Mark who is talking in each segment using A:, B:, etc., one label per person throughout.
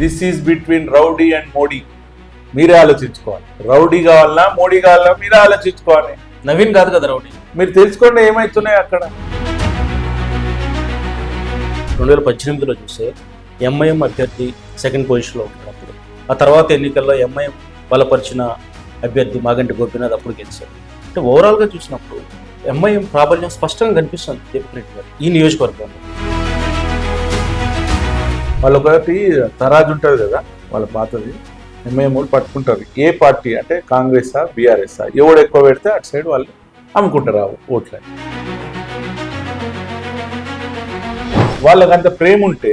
A: This is between rowdy and Modi మీరే ఆలోచించుకోవాలి. Rowdy కావాలన్నా మోడీ కావాలన్నా మీరే ఆలోచించుకోవాలి.
B: నవీన్ కాదు కదా రౌడీ
A: మీరు తెలుసుకోండి ఏమవుతున్నాయి అక్కడ.
B: రెండు వేల పద్దెనిమిదిలో చూస్తే ఎంఐఎం అభ్యర్థి సెకండ్ పొజిషన్లో ఉన్నప్పుడు ఆ తర్వాత ఎన్నికల్లో ఎంఐఎం బలపరిచిన అభ్యర్థి మాగంటి గోపీనాథ్ అప్పుడు గెలిచారు. అంటే ఓవరాల్గా చూసినప్పుడు ఎంఐఎం ప్రాబల్యం స్పష్టంగా కనిపిస్తుంది. రెడ్డి గారు ఈ నియోజకవర్గంలో.
A: వాళ్ళు ఒకటి తరాజు ఉంటుంది కదా వాళ్ళ పాతది. ఎంఐఎం వాళ్ళు పట్టుకుంటారు. ఏ పార్టీ అంటే కాంగ్రెసా బీఆర్ఎస్ఆ ఎవడు ఎక్కువ పెడితే అటు సైడ్ వాళ్ళు అమ్ముకుంటారు ఆ ఓట్లని. వాళ్ళకి అంత ప్రేమ ఉంటే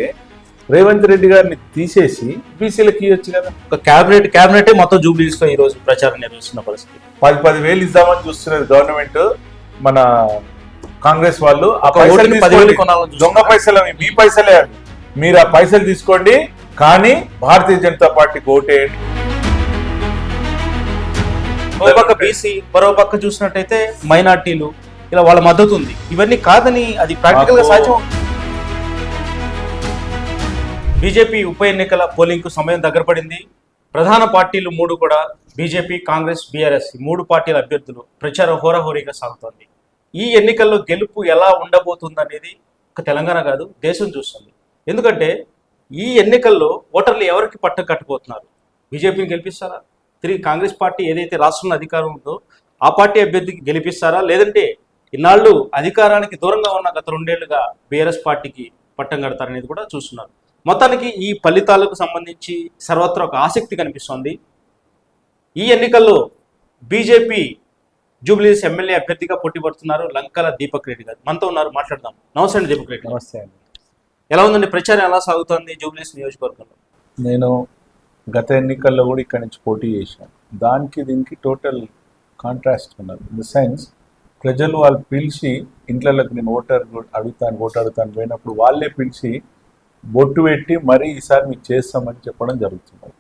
A: రేవంత్ రెడ్డి గారిని తీసేసి బీసీలకు ఇవ్వచ్చు కదా.
B: ఒక క్యాబినెట్ క్యాబినెట్ మొత్తం జూబ్లీస్లో ఈ రోజు ప్రచారం నిర్వహిస్తున్న పరిస్థితి.
A: పది పది వేలు ఇద్దామని చూస్తున్నది గవర్నమెంట్ మన కాంగ్రెస్ వాళ్ళు.
B: చూస్తున్నారు.
A: దొంగ పైసలు మీ పైసలే అవి మీరు ఆ పైసలు తీసుకోండి కానీ భారతీయ జనతా పార్టీకి ఓటేయండి.
B: ఒక పక్క బీసీ మరో పక్క చూసినట్టయితే మైనార్టీలు ఇలా వాళ్ళ మద్దతు ఉంది. ఇవన్నీ కాదని అది
A: ప్రాక్టికల్గా
B: సాధ్యం? బీజేపీ ఉప ఎన్నికల పోలింగ్కు సమయం దగ్గర పడింది. ప్రధాన పార్టీలు మూడు కూడా బీజేపీ కాంగ్రెస్ బీఆర్ఎస్ మూడు పార్టీల అభ్యర్థులు ప్రచారం హోరాహోరీగా సాగుతోంది. ఈ ఎన్నికల్లో గెలుపు ఎలా ఉండబోతుంది అనేది ఒక తెలంగాణ కాదు దేశం చూస్తుంది. ఎందుకంటే ఈ ఎన్నికల్లో ఓటర్లు ఎవరికి పట్టం కట్టబోతున్నారు? బీజేపీని గెలిపిస్తారా? తిరిగి కాంగ్రెస్ పార్టీ ఏదైతే రాష్ట్రంలో అధికారం ఉందో ఆ పార్టీ అభ్యర్థికి గెలిపిస్తారా? లేదంటే ఇన్నాళ్ళు అధికారానికి దూరంగా ఉన్న గత రెండేళ్ళుగా బీఆర్ఎస్ పార్టీకి పట్టం కడతారనేది కూడా చూస్తున్నారు. మొత్తానికి ఈ ఫలితాలకు సంబంధించి సర్వత్రా ఒక ఆసక్తి కనిపిస్తోంది. ఈ ఎన్నికల్లో బీజేపీ జూబ్లీస్ ఎమ్మెల్యే అభ్యర్థిగా పోటీ పడుతున్నారు లంకల దీపక్ రెడ్డి గారు. మనతో ఉన్నారు మాట్లాడదాం. నమస్తే దీపక్ రెడ్డి
A: నమస్తే
B: ఎలా ఉందండి? ప్రచారం ఎలా సాగుతోంది జూబ్లీస్ నియోజకవర్గంలో?
A: నేను గత ఎన్నికల్లో కూడా ఇక్కడి నుంచి పోటీ చేశాను. దానికి దీనికి టోటల్ కాంట్రాస్ట్ ఉన్నది. ఇన్ ద సెన్స్ ప్రజలు వాళ్ళు పిలిచి ఇంట్లోకి నేను ఓటర్ అడుగుతాను ఓటు అడుగుతాను పోయినప్పుడు వాళ్ళే పిలిచి బొట్టు పెట్టి మరీ ఈసారి మీకు చేస్తామని చెప్పడం జరుగుతుంది.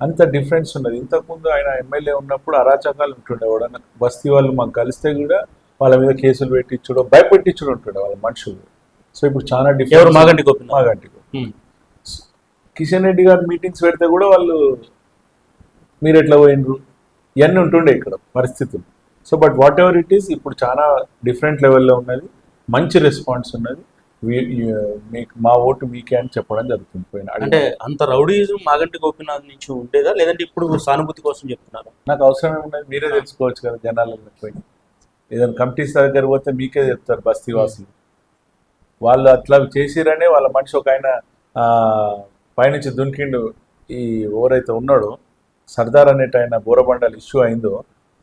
A: అంత డిఫరెన్స్ ఉన్నది. ఇంతకుముందు ఆయన ఎమ్మెల్యే ఉన్నప్పుడు అరాచకాలు ఉంటుండే ఎవడన్నా. బస్తీ వాళ్ళు మాకు కలిస్తే కూడా వాళ్ళ మీద కేసులు పెట్టించడం భయపెట్టించడం ఉంటుండే వాళ్ళ మనుషులు. సో ఇప్పుడు చాలా
B: ఎవరు
A: difference
B: Maganti Gopinath?
A: Maganti
B: um.
A: Kishan Reddy garu meetings పెడితే కూడా వాళ్ళు మీరు ఎట్లా పోయినరు? ఇవన్నీ ఉంటుండే ఇక్కడ పరిస్థితులు. So but whatever it is ఇప్పుడు చాలా డిఫరెంట్ లెవెల్లో ఉన్నది. మంచి రెస్పాన్స్ ఉన్నది. మీకు మా ఓటు మీకే అని చెప్పడం జరుగుతుంది పోయిన
B: అంటే అంత రౌడీజం మాగంటి గోపినాథ్ నుంచి ఉండేదా? లేదంటే ఇప్పుడు సానుభూతి కోసం చెప్తున్నారా?
A: నాకు అవసరం ఏమున్నది మీరే తెలుసుకోవచ్చు కదా జనాలలో పోయి ఏదైనా కమిటీస్ దగ్గర పోతే మీకే చెప్తారు బస్తీ వాసులు. వాళ్ళు అట్లా చేసిరనే వాళ్ళ మనిషి ఒక ఆయన పైనుంచి దునికిండు ఈ ఎవరైతే ఉన్నాడో సర్దార్ అనేట ఆయన బోరబండలు ఇష్యూ అయిందో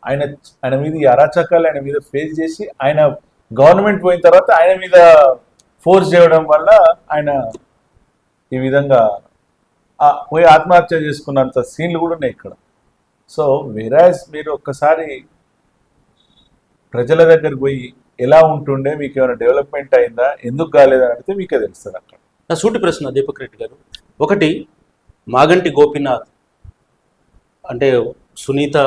A: ఆయన ఆయన మీద ఈ అరాచకాలు ఆయన మీద ఫేస్ చేసి ఆయన గవర్నమెంట్ పోయిన తర్వాత ఆయన మీద ఫోర్స్ చేయడం వల్ల ఆయన ఈ విధంగా పోయి ఆత్మహత్య చేసుకున్నంత సీన్లు కూడా ఉన్నాయి ఇక్కడ. సో వెరాజ్ మీరు ఒక్కసారి ప్రజల దగ్గరికి పోయి ఎలా ఉంటుండే మీకు ఏమైనా డెవలప్మెంట్ అయిందా ఎందుకు కాలేదని అడిగితే మీకే తెలుస్తుంది అక్కడ.
B: నా సూటి ప్రశ్న దీపక్ రెడ్డి గారు. ఒకటి మాగంటి గోపినాథ్ అంటే సునీత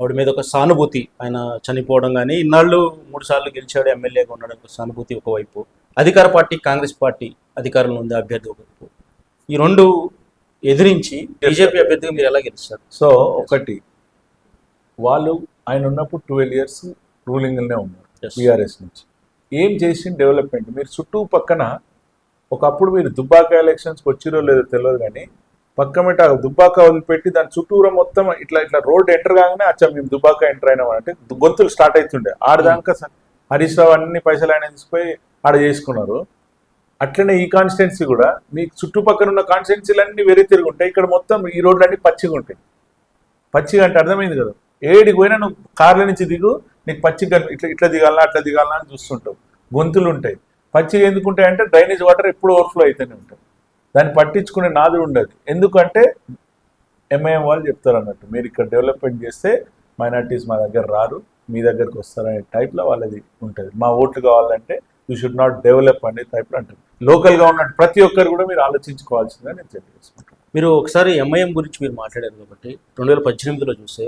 B: ఆవిడ మీద ఒక సానుభూతి ఆయన చనిపోవడం కానీ ఇన్నాళ్ళు మూడు సార్లు గెలిచాడు ఎమ్మెల్యేగా ఒక సానుభూతి ఒకవైపు. అధికార పార్టీ కాంగ్రెస్ పార్టీ అధికారంలో ఉంది అభ్యర్థి ఒకవైపు. ఈ రెండు ఎదిరించి బీజేపీ అభ్యర్థిగా మీరు ఎలా గెలుస్తారు?
A: సో ఒకటి వాళ్ళు ఆయన ఉన్నప్పుడు ట్వెల్వ్ ఇయర్స్ రూలింగ్లోనే ఉన్నారు. బీఆర్ఎస్ నుంచి. ఏం చేసిన డెవలప్మెంట్ మీరు చుట్టూ పక్కన ఒకప్పుడు మీరు దుబ్బాక ఎలక్షన్స్కి వచ్చిరో లేదో తెలియదు కానీ పక్కమట ఆ దుబ్బాక వదిలిపెట్టి దాని చుట్టూరా మొత్తం ఇట్లా ఇట్లా రోడ్ ఎంటర్ కాగానే అచ్చా మేము దుబ్బాక ఎంటర్ అయినాం అంటే గొంతులు స్టార్ట్ అవుతుండే ఆడదాకా హరీష్ రావు అన్ని పైసలు ఆయన తీసుకుపోయి ఆడ చేసుకున్నారు. అట్లనే ఈ కాన్స్టిట్యున్సీ కూడా మీకు చుట్టుపక్కల ఉన్న కాన్స్టిట్యున్సీలన్నీ వేరే తిరిగి ఉంటాయి. ఇక్కడ మొత్తం ఈ రోడ్లు పచ్చిగా ఉంటాయి పచ్చిగా అంటే అర్థమైంది కదా. ఏడికి పోయినా నువ్వు కార్ల నుంచి దిగు నీకు పచ్చిగా ఇట్లా ఇట్లా దిగాలనా అట్లా దిగాలనా అని చూస్తుంటావు. గొంతులు ఉంటాయి పచ్చిగా ఎందుకు ఉంటాయి అంటే డ్రైనేజ్ వాటర్ ఎప్పుడు ఓవర్ఫ్లో అయితేనే ఉంటాయి. దాన్ని పట్టించుకునే నాది ఉండదు. ఎందుకంటే ఎంఐఎం వాళ్ళు చెప్తారు అన్నట్టు మీరు ఇక్కడ డెవలప్మెంట్ చేస్తే మైనార్టీస్ మా దగ్గర రారు మీ దగ్గరకు వస్తారనే టైప్లో వాళ్ళది ఉంటుంది. మా ఓట్లు కావాలంటే యూ షుడ్ నాట్ డెవలప్ అనే టైప్లో అంటారు. లోకల్గా ఉన్నట్టు ప్రతి ఒక్కరు కూడా మీరు ఆలోచించుకోవాల్సిందే నేను తెలియజేసుకుంటాను
B: మీరు ఒకసారి ఎంఐఎం గురించి మీరు మాట్లాడారు కాబట్టి రెండు వేల పద్దెనిమిదిలో చూస్తే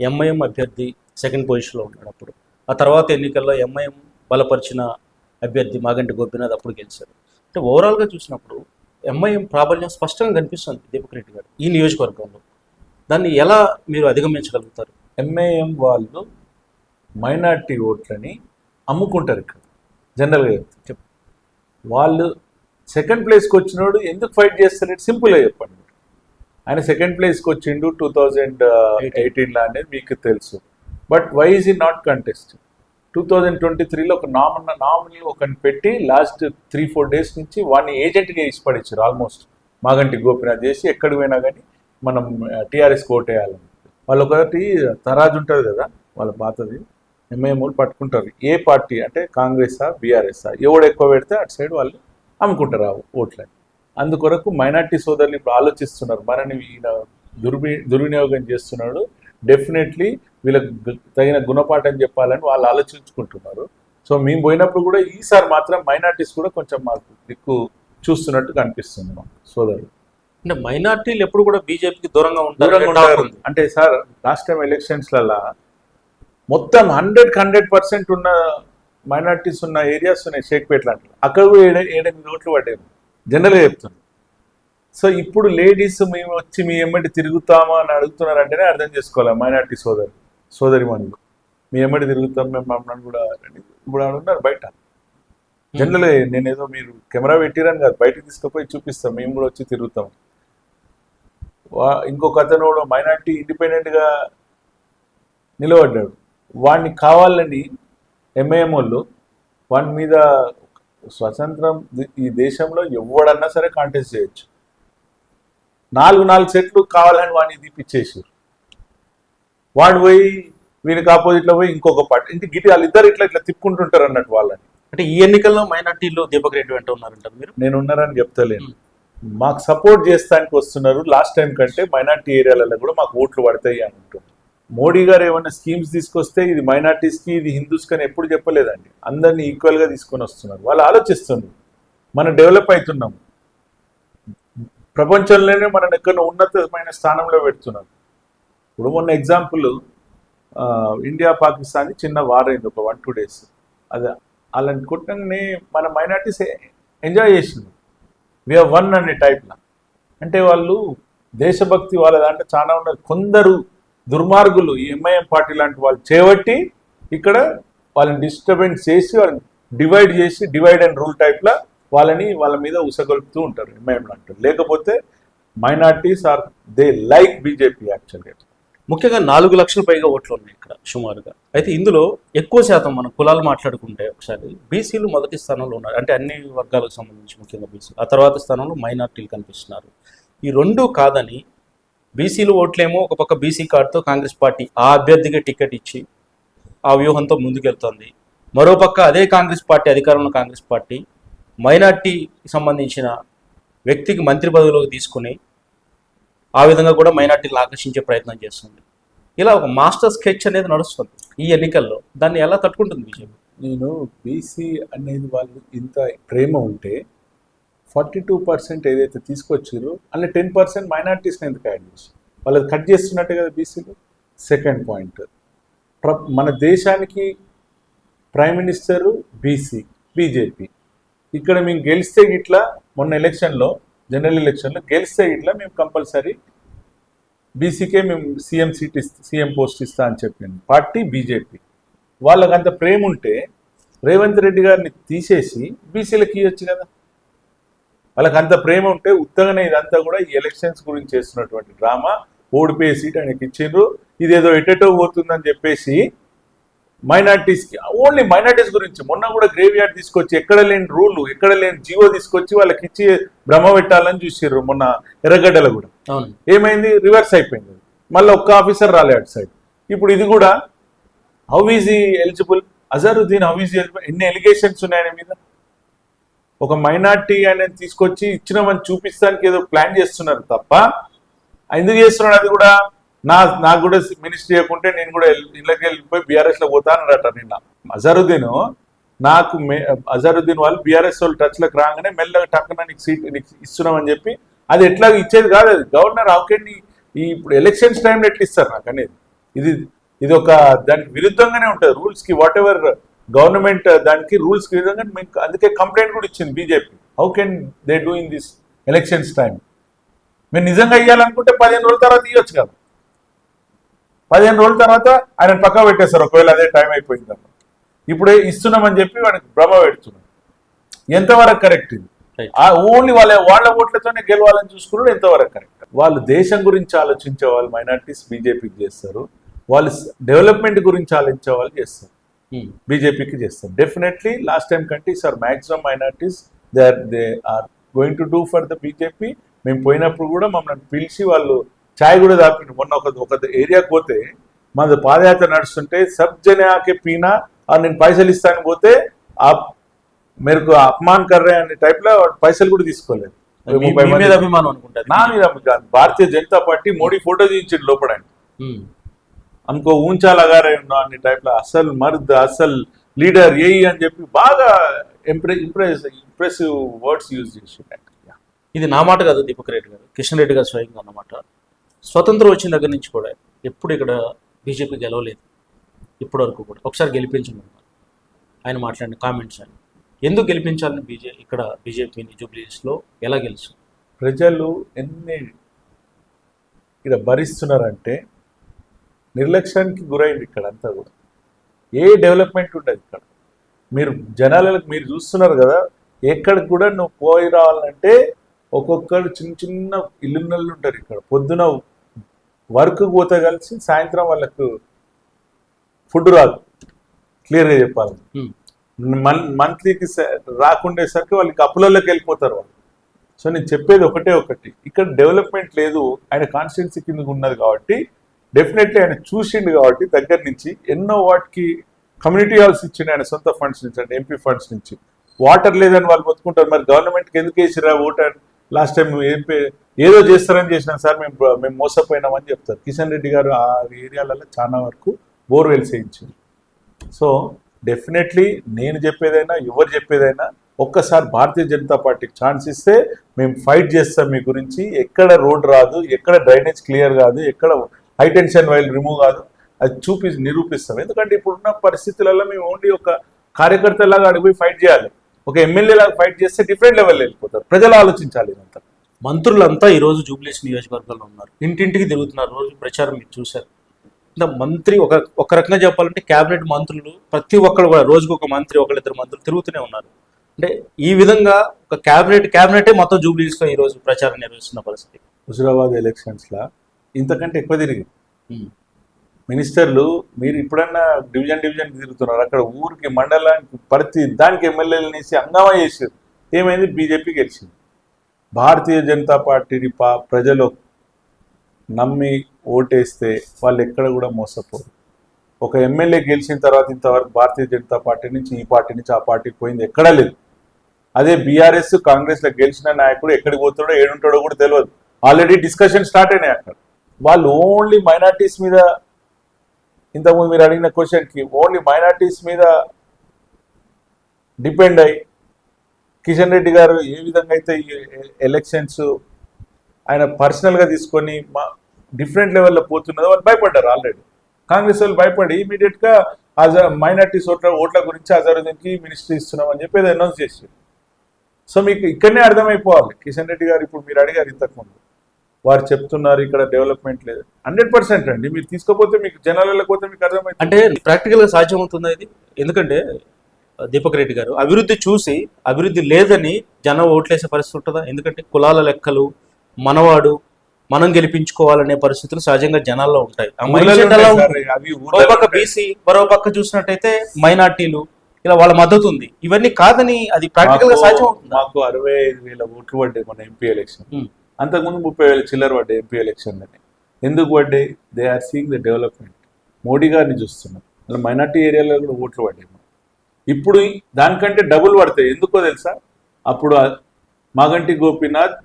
B: ఎంఐఎం అభ్యర్థి సెకండ్ పొజిషన్లో ఉన్నాడు అప్పుడు. ఆ తర్వాత ఎన్నికల్లో ఎంఐఎం బలపరిచిన అభ్యర్థి మాగంటి గోపీనాథ్ అప్పుడు గెలిచారు. అంటే ఓవరాల్గా చూసినప్పుడు ఎంఐఎం ప్రాబల్యం స్పష్టంగా కనిపిస్తుంది దీపక్ రెడ్డి గారు ఈ నియోజకవర్గంలో. దాన్ని ఎలా మీరు అధిగమించగలుగుతారు?
A: ఎంఐఎం వాళ్ళు మైనార్టీ ఓట్లని అమ్ముకుంటారు ఇక్కడ జనరల్గా చెప్తే.
B: చెప్పు.
A: వాళ్ళు సెకండ్ ప్లేస్కి వచ్చినోడు ఎందుకు ఫైట్ చేస్తలేడు సింపుల్గా చెప్పండి. ఆయన సెకండ్ ప్లేస్కి వచ్చిండు టూ థౌజండ్ ఎయిటీన్లో అనేది మీకు తెలుసు. But why is he not contest two thousand twenty త్రీలో ఒక నామిన నామినల్ ఒకని పెట్టి లాస్ట్ త్రీ ఫోర్ డేస్ నుంచి వాడిని ఏజెంట్గా ఇష్టపడించారు ఆల్మోస్ట్ మాగంటి గోపినాథ్ చేసి ఎక్కడికి పోయినా కానీ మనం టీఆర్ఎస్ కోట్ వేయాలని వాళ్ళు ఒకటి తరాజు ఉంటుంది కదా వాళ్ళ పాతది. ఎంఐఎంఓలు పట్టుకుంటారు. ఏ పార్టీ అంటే కాంగ్రెసా బీఆర్ఎస్ఆ ఎవడు ఎక్కువ పెడితే అటు సైడ్ వాళ్ళు అమ్ముకుంటారు ఆ ఓట్లని. అందుకొరకు మైనార్టీ సోదరులు ఇప్పుడు ఆలోచిస్తున్నారు. మనని ఈయన దుర్వి దుర్వినియోగం చేస్తున్నాడు. డెఫినెట్లీ వీళ్ళకి తగిన గుణపాఠం చెప్పాలని వాళ్ళు ఆలోచించుకుంటున్నారు. సో మేము పోయినప్పుడు కూడా ఈసారి మాత్రం మైనార్టీస్ కూడా కొంచెం మాకు దిక్కు చూస్తున్నట్టు కనిపిస్తుంది మాకు సోదరులు.
B: అంటే మైనార్టీలు ఎప్పుడు కూడా బీజేపీకి దూరంగా ఉంటారు
A: అంటే సార్ లాస్ట్ టైం ఎలక్షన్స్లలో మొత్తం హండ్రెడ్ హండ్రెడ్ పర్సెంట్ ఉన్న మైనార్టీస్ ఉన్న ఏరియాస్ ఉన్నాయి షేక్పేట్ లాంటి అక్కడ కూడా ఏడ ఏడెనిమిది ఓట్లు పడ్డాయి. జనరల్గా చెప్తున్నాను సో ఇప్పుడు లేడీస్ మేము వచ్చి మీ ఎమ్మటి తిరుగుతామా అని అడుగుతున్నారంటేనే అర్థం చేసుకోవాలి మైనార్టీ సోదరి సోదరి మనులు మీ ఎమ్మటి తిరుగుతాం మేము మమ్మల్ని కూడా అని ఇప్పుడు ఆడ ఉన్నారు బయట. జనరల్ నేను ఏదో మీరు కెమెరా పెట్టిరని కాదు బయటకు తీసుకుపోయి చూపిస్తాం మేము కూడా వచ్చి తిరుగుతాం. వా- ఇంకొక అతను కూడా మైనార్టీ ఇండిపెండెంట్గా నిలబడ్డాడు. వాడిని కావాలని ఎంఐఎం వాళ్ళు వాడి మీద స్వతంత్రం ఈ దేశంలో ఎవడన్నా సరే కాంటెస్ట్ చేయొచ్చు. నాలుగు నాలుగు సెట్లు కావాలని వాడిని తీపిచ్చేసారు వాడు పోయి వీనికి ఆపోజిట్లో పోయి ఇంకొక పార్టీ. ఇంటి గిటి వాళ్ళిద్దరు ఇట్లా ఇట్లా తిప్పుకుంటుంటారు అన్నట్టు వాళ్ళని.
B: అంటే ఈ ఎన్నికల్లో మైనార్టీలు దీపక్ రెడ్డి వెంట ఉన్నారంటారు మీరు?
A: నేను ఉన్నారని చెప్తలేను మాకు సపోర్ట్ చేస్తానికి వస్తున్నారు. లాస్ట్ టైం కంటే మైనార్టీ ఏరియాలలో కూడా మాకు ఓట్లు పడతాయి అని మోడీ గారు ఏమైనా స్కీమ్స్ తీసుకొస్తే ఇది మైనార్టీస్కి ఇది హిందూస్కి అని ఎప్పుడు చెప్పలేదండి. అందరినీ ఈక్వల్గా తీసుకొని వస్తున్నారు. వాళ్ళు ఆలోచిస్తున్నారు. మనం డెవలప్ అవుతున్నాం. ప్రపంచంలోనే మనం ఎక్కడ ఉన్నతమైన స్థానంలో పెడుతున్నారు. ఇప్పుడు మొన్న ఎగ్జాంపుల్ ఇండియా పాకిస్తాన్ చిన్న వార్ అయింది ఒక వన్ టూ డేస్ అది అలాంటి కుట్రని మన మైనార్టీస్ ఎంజాయ్ చేసింది విఆర్ వన్ అనే టైప్లో అంటే వాళ్ళు దేశభక్తి వాళ్ళ దాంట్లో చాలా ఉన్నారు. కొందరు దుర్మార్గులు ఈ ఎంఐఎం పార్టీ లాంటి వాళ్ళు చేపట్టి ఇక్కడ వాళ్ళని డిస్టర్బెన్స్ చేసి వాళ్ళని డివైడ్ చేసి డివైడ్ అండ్ రూల్ టైప్లో వాళ్ళని వాళ్ళ మీద ఉసగొలుపుతూ ఉంటారు ఎంఐఎం లాంటి లేకపోతే minorities are they like BJP యాక్చువల్గా
B: ముఖ్యంగా నాలుగు లక్షల పైగా ఓట్లు ఉన్నాయి ఇక్కడ సుమారుగా. అయితే ఇందులో ఎక్కువ శాతం మనం కులాలు మాట్లాడుకుంటే ఒకసారి బీసీలు మొదటి స్థానంలో ఉన్నారు. అంటే అన్ని వర్గాలకు సంబంధించి ముఖ్యంగా బీసీ. ఆ తర్వాత స్థానంలో మైనార్టీలు కనిపిస్తున్నారు. ఈ రెండు కాదని బీసీలు ఓట్లేమో ఒక పక్క బీసీ కార్డుతో కాంగ్రెస్ పార్టీ ఆ అభ్యర్థికి టికెట్ ఇచ్చి ఆ వ్యూహంతో ముందుకెళ్తోంది. మరోపక్క అదే కాంగ్రెస్ పార్టీ అధికారంలో కాంగ్రెస్ పార్టీ మైనార్టీకి సంబంధించిన వ్యక్తికి మంత్రి పదవిలోకి తీసుకుని ఆ విధంగా కూడా మైనార్టీలు ఆకర్షించే ప్రయత్నం చేస్తుంది. ఇలా ఒక మాస్టర్ స్కెచ్ అనేది నడుస్తుంది ఈ ఎన్నికల్లో. దాన్ని ఎలా తట్టుకుంటుంది బీజేపీ
A: నేను బీసీ అనేది వాళ్ళు ఇంత ప్రేమ ఉంటే ఫార్టీ టూ పర్సెంట్ ఏదైతే తీసుకొచ్చారో అందులో టెన్ పర్సెంట్ మైనార్టీస్ని ఎందుకు యాడ్ చేసి వాళ్ళు కట్ చేస్తున్నట్టే కదా బీసీలు సెకండ్ పాయింట్. ప్ర మన దేశానికి ప్రైమ్ మినిస్టరు బీసీ బీజేపీ ఇక్కడ మేము గెలిస్తే ఇట్లా మొన్న ఎలక్షన్లో జనరల్ ఎలక్షన్లో గెలిస్తే ఇట్లా మేము కంపల్సరీ బీసీకే మేము సీఎం సీట్ ఇస్తా సీఎం పోస్ట్ ఇస్తా అని చెప్పింది. Party BJP. వాళ్ళకి అంత ప్రేమ ఉంటే రేవంత్ రెడ్డి గారిని తీసేసి బీసీలకు ఇవ్వచ్చు కదా. వాళ్ళకి అంత ప్రేమ ఉంటే ఉత్తగానే ఇదంతా కూడా ఈ ఎలక్షన్స్ గురించి చేస్తున్నటువంటి డ్రామా. ఓడిపోయే సీట్ ఆయనకి ఇచ్చిండ్రు. ఇదేదో ఎటెటో పోతుందని చెప్పేసి మైనార్టీస్కి ఓన్లీ మైనార్టీస్ గురించి. మొన్న కూడా గ్రేవ్ యార్డ్ తీసుకొచ్చి ఎక్కడ లేని రూల్ ఎక్కడ లేని జీవో తీసుకొచ్చి వాళ్ళకి ఇచ్చి భ్రమ పెట్టాలని చూసిర్రు మొన్న ఎర్రగడ్డలో కూడా. ఏమైంది? రివర్స్ అయిపోయింది. మళ్ళీ ఒక్క ఆఫీసర్ రాలే అటు సైడ్ ఇప్పుడు ఇది కూడా how is eligible Azharuddin how is eligible ఎన్ని ఎలిగేషన్స్ ఉన్నాయి ఆయన మీద? ఒక మైనార్టీ ఆయన తీసుకొచ్చి ఇచ్చినామని చూపిస్తానికి ఏదో ప్లాన్ చేస్తున్నారు తప్ప ఎందుకు చేస్తున్నాడు అది కూడా నా నాకు కూడా మినిస్ట్రీ చేయకుంటే నేను కూడా ఇళ్ళకి వెళ్ళిపోయి బీఆర్ఎస్లో పోతానట నిన్న. అజరుద్దీన్ నాకు అజరుద్దీన్ వాళ్ళు బీఆర్ఎస్ వాళ్ళు టచ్లోకి రాగానే మెల్లగా టక్కున నీకు సీట్ నీకు ఇస్తున్నామని చెప్పి అది ఎట్లా ఇచ్చేది కాదు అది. గవర్నర్ హౌకెన్ ఈ ఇప్పుడు ఎలక్షన్స్ టైంలో ఎట్లా ఇస్తారు నాకు అనేది? ఇది ఇది ఒక దానికి విరుద్ధంగానే ఉంటుంది. రూల్స్కి వాట్ ఎవర్ గవర్నమెంట్ దానికి రూల్స్కి విధంగా మీకు అందుకే కంప్లైంట్ కూడా ఇచ్చింది BJP how can they doing this elections time మీరు నిజంగా ఇవ్వాలనుకుంటే పదిహేను రోజుల తర్వాత ఇవ్వచ్చు కదా. పదిహేను రోజుల తర్వాత ఆయన పక్క పెట్టేస్తారు ఒకవేళ అదే టైం అయిపోయింది. ఇప్పుడే ఇస్తున్నామని చెప్పి వాడికి భ్రమ పెడుతున్నాం ఎంతవరకు కరెక్ట్ ఇది. ఆ ఓన్లీ వాళ్ళ వాళ్ళ ఓట్లతోనే గెలవాలని చూసుకున్నాడు ఎంతవరకు కరెక్ట్ వాళ్ళు దేశం గురించి ఆలోచించే వాళ్ళు మైనార్టీస్ బీజేపీకి చేస్తారు. వాళ్ళు డెవలప్మెంట్ గురించి ఆలోచించే వాళ్ళు చేస్తారు. బీజేపీకి చేస్తారు. డెఫినెట్లీ లాస్ట్ టైం కంటే sir maximum minorities they are they are going to do for the BJP మేము పోయినప్పుడు కూడా మమ్మల్ని పిలిచి వాళ్ళు ఛాయ్ కూడా తాపిండు. మొన్న ఒక ఒక ఏరియాకి పోతే మన పాదయాత్ర నడుస్తుంటే సబ్ జనాకే పీనా నేను పైసలు ఇస్తాను పోతే ఆ మేరకు అపమాన్ కర్రే అనే టైప్లో పైసలు కూడా తీసుకోలేదు.
B: అభిమానం
A: భారతీయ జనతా పార్టీ మోడీ ఫోటో తీయించిండు లోపడండి అనుకో ఊంచాలగారే ఉన్నా అనే టైప్లో అసలు మర్ద్ అసలు లీడర్ ఏ అని చెప్పి బాగా impress impress impressive words use చేసి
B: ఇది నా మాట కాదు దీపక్ రెడ్డి గారు. కిషన్ రెడ్డి గారు స్వయంగా అన్నమాట. స్వతంత్రం వచ్చిన దగ్గర నుంచి కూడా ఎప్పుడు ఇక్కడ బీజేపీ గెలవలేదు. ఇప్పటి వరకు కూడా. ఒకసారి గెలిపించమన్నారు. ఆయన మాట్లాడిన కామెంట్స్ అని. ఎందుకు గెలిపించాలని బీజే ఇక్కడ బీజేపీని జూబ్లీస్లో ఎలా గెలుసు?
A: ప్రజలు ఎన్ని ఇక్కడ భరిస్తున్నారంటే నిర్లక్ష్యానికి గురైంది ఇక్కడ అంతా కూడా. ఏ డెవలప్మెంట్ ఉండదు ఇక్కడ. మీరు జనాలకు మీరు చూస్తున్నారు కదా ఎక్కడికి కూడా నువ్వు పోయి రావాలంటే ఒక్కొక్కరు చిన్న చిన్న ఇల్లున్నళ్ళు ఉంటారు ఇక్కడ. పొద్దున వర్క్ పోతే కలిసి సాయంత్రం వాళ్ళకు ఫుడ్ రాదు. క్లియర్గా చెప్పాలి. మన్ మంత్లీకి రాకుండేసరికి వాళ్ళకి అప్పులలోకి వెళ్ళిపోతారు వాళ్ళు. సో నేను చెప్పేది ఒకటే ఒకటి. ఇక్కడ డెవలప్మెంట్ లేదు. ఆయన కాన్స్టిట్యున్సీ కింద ఉన్నది కాబట్టి డెఫినెట్లీ ఆయన చూసిండు కాబట్టి దగ్గర నుంచి ఎన్నో వాటికి కమ్యూనిటీ హాల్స్ ఇచ్చిండు ఆయన సొంత ఫండ్స్ నుంచి అంటే ఎంపీ ఫండ్స్ నుంచి. వాటర్ లేదని వాళ్ళు బతుకుంటారు మరి గవర్నమెంట్కి ఎందుకు వేసిరా ఓటర్ లాస్ట్ టైం ఏదో చేస్తారని చేసినాం సార్ మేము మేము మోసపోయినామని చెప్తారు. కిషన్ రెడ్డి గారు ఆ ఏరియాలలో చాలా వరకు బోర్వెల్స్ వేయించారు సో డెఫినెట్లీ నేను చెప్పేదైనా ఎవరు చెప్పేదైనా ఒక్కసారి భారతీయ జనతా పార్టీకి ఛాన్స్ ఇస్తే మేము ఫైట్ చేస్తాం మీ గురించి. ఎక్కడ రోడ్ రాదు ఎక్కడ డ్రైనేజ్ క్లియర్ కాదు ఎక్కడ హై టెన్షన్ వైల్ రిమూవ్ కాదు అది చూపి నిరూపిస్తాం. ఎందుకంటే ఇప్పుడున్న పరిస్థితులలో మేము ఓన్లీ ఒక కార్యకర్తలాగా అడిగిపోయి ఫైట్ చేయాలి. ఒక ఎమ్మెల్యే లాగా ఫైట్ చేస్తే డిఫరెంట్ లెవెల్ వెళ్ళిపోతారు. ప్రజలు ఆలోచించాలి ఇదంతా.
B: మంత్రులంతా ఈరోజు జూబ్లీస్ నియోజకవర్గంలో ఉన్నారు. ఇంటింటికి తిరుగుతున్నారు. రోజు ప్రచారం మీరు చూశారు. మంత్రి ఒక ఒక రకంగా చెప్పాలంటే కేబినెట్ మంత్రులు ప్రతి ఒక్కరు కూడా రోజుకు ఒక మంత్రి ఒకళ్ళిద్దరు మంత్రులు తిరుగుతూనే ఉన్నారు. అంటే ఈ విధంగా ఒక కేబినెట్ కేబినెటే మొత్తం జూబ్లీస్లో ఈ రోజు ప్రచారం నిర్వహిస్తున్న పరిస్థితి.
A: హుజురాబాద్ ఎలక్షన్స్లో ఇంతకంటే ఎక్కువ తిరిగి
B: ఉమ్.
A: మినిస్టర్లు మీరు ఇప్పుడన్నా డివిజన్ డివిజన్ తిరుగుతున్నారు అక్కడ ఊరికి మండలానికి ప్రతి దానికి ఎమ్మెల్యేలు వేసి హంగామా చేశారు. ఏమైంది? బీజేపీ గెలిచింది. భారతీయ జనతా పార్టీని పా ప్రజలు నమ్మి ఓటేస్తే వాళ్ళు ఎక్కడ కూడా మోసపోరు. ఒక ఎమ్మెల్యే గెలిచిన తర్వాత ఇంతవరకు భారతీయ జనతా పార్టీ నుంచి ఈ పార్టీ నుంచి ఆ పార్టీకి పోయింది ఎక్కడా లేదు. అదే బీఆర్ఎస్ కాంగ్రెస్లో గెలిచిన నాయకుడు ఎక్కడికి పోతాడో ఏడుంటాడో కూడా తెలియదు ఆల్రెడీ డిస్కషన్ స్టార్ట్ అయినాయి అక్కడ. వాళ్ళు ఓన్లీ మైనార్టీస్ మీద ఇంతకుముందు మీరు అడిగిన క్వశ్చన్కి ఓన్లీ మైనార్టీస్ మీద డిపెండ్ అయ్యి కిషన్ రెడ్డి గారు ఏ విధంగా అయితే ఈ ఎలక్షన్స్ ఆయన పర్సనల్గా తీసుకొని మా డిఫరెంట్ లెవెల్లో పోతున్నదో వాళ్ళు భయపడ్డారు ఆల్రెడీ. కాంగ్రెస్ వాళ్ళు భయపడి ఇమీడియట్గా అజ మైనార్టీస్ ఓట్ల ఓట్ల గురించి అజరుద్దీన్కి మినిస్ట్రీ ఇస్తున్నాం అని చెప్పి అది అనౌన్స్ చేసి సో మీకు ఇక్కడనే అర్థమైపోవాలి. కిషన్ రెడ్డి గారు ఇప్పుడు మీరు అడిగారు ఇంతకుముందు. వారు చెప్తున్నారు ఇక్కడ డెవలప్మెంట్ లేదు. హండ్రెడ్ పర్సెంట్ అండి. మీరు తీసుకోపోతే మీకు జనాలకు పోతే మీకు అర్థమైంది
B: అంటే ప్రాక్టికల్గా సాధ్యమవుతుందా ఇది? ఎందుకంటే దీపక్ రెడ్డి గారు అభివృద్ధి చూసి అభివృద్ధి లేదని జనం ఓట్లేసే పరిస్థితి ఉంటుందా? ఎందుకంటే కులాల లెక్కలు మనవాడు మనం గెలిపించుకోవాలనే పరిస్థితులు సహజంగా జనాల్లో ఉంటాయి. పక్క. బీసీ మరో పక్క చూసినట్టయితే మైనార్టీలు ఇలా వాళ్ళ మద్దతు ఉంది. ఇవన్నీ కాదని అది
A: ప్రాక్టికల్గా
B: సాధ్యం అవుతుందా?
A: మాకు అరవై ఐదు వేల ఓట్లు పడ్డాయి మన ఎంపీ ఎలక్షన్. అంతకుముందు ముప్పై వేల చిల్లర పడ్డాయి ఎంపీ ఎలక్షన్లని ఎందుకు పడ్డాయి? They are seeing the development Modi గారిని చూస్తున్నాం. అలా మైనార్టీ ఏరియాలో కూడా ఓట్లు పడ్డాయి ఇప్పుడు దానికంటే డబుల్ పడతాయి. ఎందుకో తెలుసా? అప్పుడు మాగంటి గోపీనాథ్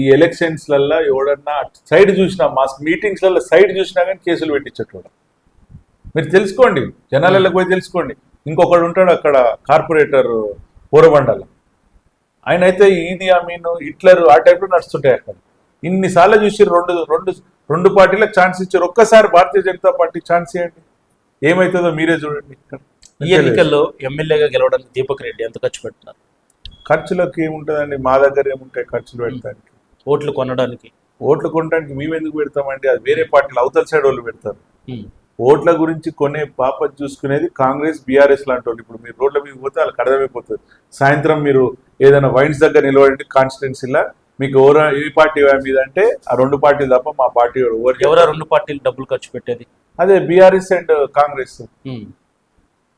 A: ఈ ఎలక్షన్స్లల్లో ఎవడన్నా సైడ్ చూసినా మా మీటింగ్స్లలో సైడ్ చూసినా కానీ కేసులు పెట్టించేటోడు. మీరు తెలుసుకోండి. జనాలకు పోయి తెలుసుకోండి. ఇంకొకడు ఉంటాడు అక్కడ కార్పొరేటర్ పూరబండలో. ఆయన అయితే ఈది అమీన్ హిట్లర్ ఆ టైప్లో నడుస్తుంటాయి అక్కడ. ఇన్నిసార్లు చూసి రెండు రెండు రెండు పార్టీలకు ఛాన్స్ ఇచ్చారు. ఒక్కసారి భారతీయ జనతా పార్టీ ఛాన్స్ ఇవ్వండి. ఏమవుతుందో మీరే చూడండి
B: ఈ ఎన్నికల్లో ఎమ్మెల్యేగా గెలవడానికి దీపక్ రెడ్డి ఎంత ఖర్చు పెడుతున్నారు?
A: ఖర్చులకు ఏముంటుందండి? మా దగ్గర ఏముంటాయి ఖర్చులు పెట్టడానికి
B: ఓట్లు కొనడానికి.
A: ఓట్లు కొనడానికి మేము ఎందుకు పెడతామండి? అది వేరే పార్టీలు అవతల సైడ్ వాళ్ళు పెడతారు. ఓట్ల గురించి కొనే పాప చూసుకునేది కాంగ్రెస్ బీఆర్ఎస్ లాంటి వాళ్ళు. ఇప్పుడు మీరు రోడ్ల మీద పోతే వాళ్ళకి అర్థమైపోతుంది. సాయంత్రం మీరు ఏదైనా వైన్స్ దగ్గర నిలబడండి కాన్స్టిట్యున్సీలా మీకు ఎవరు ఏ పార్టీ మీద అంటే ఆ రెండు పార్టీలు తప్ప మా పార్టీ ఎవరు
B: రెండు పార్టీలు డబ్బులు ఖర్చు పెట్టేది?
A: అదే బీఆర్ఎస్ అండ్ కాంగ్రెస్.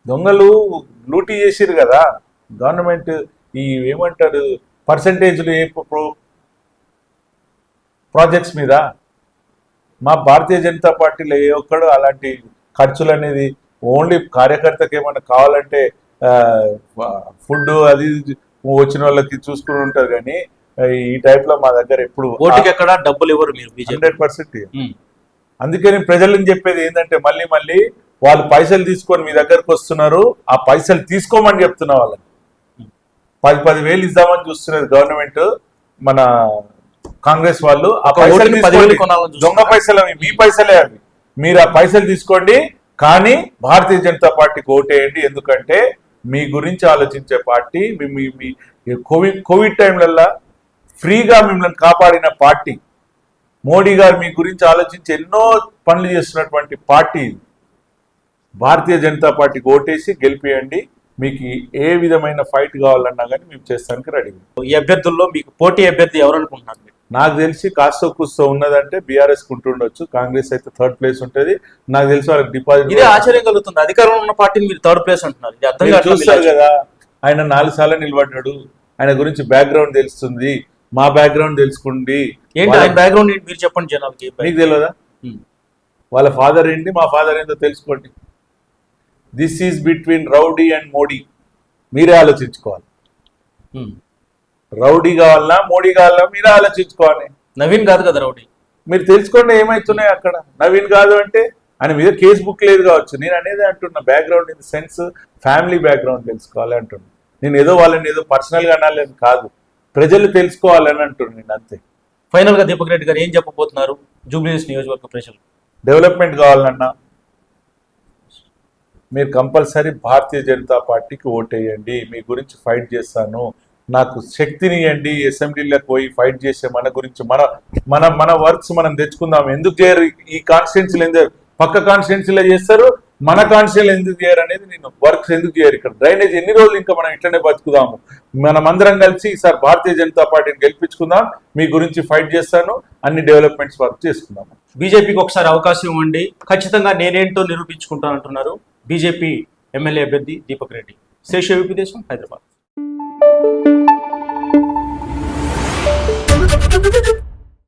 A: దొంగలు లూటీ చేసిరు కదా. గవర్నమెంట్ ఈ ఏమంటారు పర్సంటేజ్లు ఏ ప్రో- ప్రాజెక్ట్స్ మీద? మా భారతీయ జనతా పార్టీలో ఏ ఒక్కడు అలాంటి ఖర్చులు అనేది ఓన్లీ కార్యకర్తకి ఏమైనా కావాలంటే ఫుడ్ అది వచ్చిన వాళ్ళకి చూసుకుని ఉంటారు కానీ ఈ టైప్లో మా దగ్గర ఎప్పుడు
B: ఓటుకి ఎక్కడ డబ్బులు ఇవ్వరు మీరు
A: హండ్రెడ్ పర్సెంట్ అందుకని ప్రజలను చెప్పేది ఏంటంటే మళ్ళీ మళ్ళీ వాళ్ళు పైసలు తీసుకొని మీ దగ్గరకు వస్తున్నారు ఆ పైసలు తీసుకోమని చెప్తున్నా వాళ్ళకి. పది పది వేలు ఇద్దామని చూస్తున్నది గవర్నమెంట్ మన కాంగ్రెస్ వాళ్ళు. ఆ పైసలు
B: చూస్తున్నారు.
A: దొంగ పైసలు అవి మీ పైసలే అవి. మీరు ఆ పైసలు తీసుకోండి కానీ భారతీయ జనతా పార్టీకి ఓటేయండి. ఎందుకంటే మీ గురించి ఆలోచించే పార్టీ మీ మీ కోవిడ్ కోవిడ్ టైంలల్లా ఫ్రీగా మిమ్మల్ని కాపాడిన పార్టీ. మోడీ గారు మీ గురించి ఆలోచించి ఎన్నో పనులు చేస్తున్నటువంటి పార్టీ భారతీయ జనతా పార్టీకి ఓటేసి గెలిపియండి. మీకు ఏ విధమైన ఫైట్ కావాలన్నా కానీ మేము చేస్తానికి రెడీ.
B: ఈ అభ్యర్థుల్లో మీకు పోటీ అభ్యర్థి ఎవరు అనుకుంటున్నారు?
A: నాకు తెలిసి కాస్త కూస్తో ఉన్నదంటే బీఆర్ఎస్ కుంటుండొచ్చు. కాంగ్రెస్ అయితే థర్డ్ ప్లేస్ ఉంటది. నాకు తెలిసి వాళ్ళకి డిపాజిట్
B: ఇదే ఆశ్చర్యం కలుగుతుంది. అధికారంలో ఉన్న పార్టీని మీరు థర్డ్ ప్లేస్ అంటున్నారు.
A: చూస్తారు కదా ఆయన నాలుగు సార్లు నిలబడ్డాడు. ఆయన గురించి బ్యాక్గ్రౌండ్ తెలుస్తుంది. మా బ్యాక్గ్రౌండ్ తెలుసుకోండి
B: ఏంటి ఆయన బ్యాక్గ్రౌండ్ ఏంటి? మీరు చెప్పండి జనాలకి.
A: మీకు తెలియదా. వాళ్ళ ఫాదర్ ఏంటి? మా ఫాదర్ ఏంటో తెలుసుకోండి. This is between rowdy and Modi మీరే ఆలోచించుకోవాలి. రౌడీ కావాలన్నా మోడీ కావాలన్నా మీరే ఆలోచించుకోవాలి
B: నవీన్ కాదు కదా రౌడీ.
A: మీరు తెలుసుకోండి ఏమైతున్నాయి అక్కడ. నవీన్ కాదు అంటే ఆయన మీద కేసు బుక్ లేదు కావచ్చు. నేను అనేది అంటున్నా background in the sense family background తెలుసుకోవాలి అంటున్నా. నేను ఏదో వాళ్ళని ఏదో పర్సనల్గా అనాలని కాదు. ప్రజలు తెలుసుకోవాలని అంటున్నాను నేను అంతే.
B: ఫైనల్గా దీపక్ రెడ్డి గారు ఏం చెప్పబోతున్నారు? జూబ్లీస్ నియోజకవర్గ ప్రజలు.
A: డెవలప్మెంట్ కావాలన్నా మీరు కంపల్సరీ భారతీయ జనతా పార్టీకి ఓటేయండి. మీ గురించి ఫైట్ చేస్తాను. నాకు శక్తిని ఇవ్వండి అసెంబ్లీలోకి పోయి ఫైట్ చేసే మన గురించి మన మన మన వర్క్స్ మనం తెచ్చుకుందాం. ఎందుకు చేయరు? ఈ కాన్స్టిట్యున్సీలు ఎందుకు? పక్క కాన్స్టిట్యున్సీలో చేస్తారు మన కాన్స్టిట్యూన్సీలు ఎందుకు చేయరు అనేది నేను వర్క్స్ ఎందుకు చేయరు ఇక్కడ. డ్రైనేజ్ ఎన్ని రోజులు ఇంకా మనం ఇట్లనే బతుకుదాము? మనం అందరం కలిసి ఈసారి భారతీయ జనతా పార్టీని గెలిపించుకుందాం మీ గురించి ఫైట్ చేస్తాను అన్ని డెవలప్మెంట్స్ వర్క్ చేసుకుందాం.
B: బీజేపీకి ఒకసారి అవకాశం ఇవ్వండి. ఖచ్చితంగా నేనేంటో నిరూపించుకుంటానంటున్నారు. బీజేపీ ఎమ్మెల్యే అభ్యర్థి దీపక్ రెడ్డి. శేష యూపీ దేశం హైదరాబాద్. Thank you.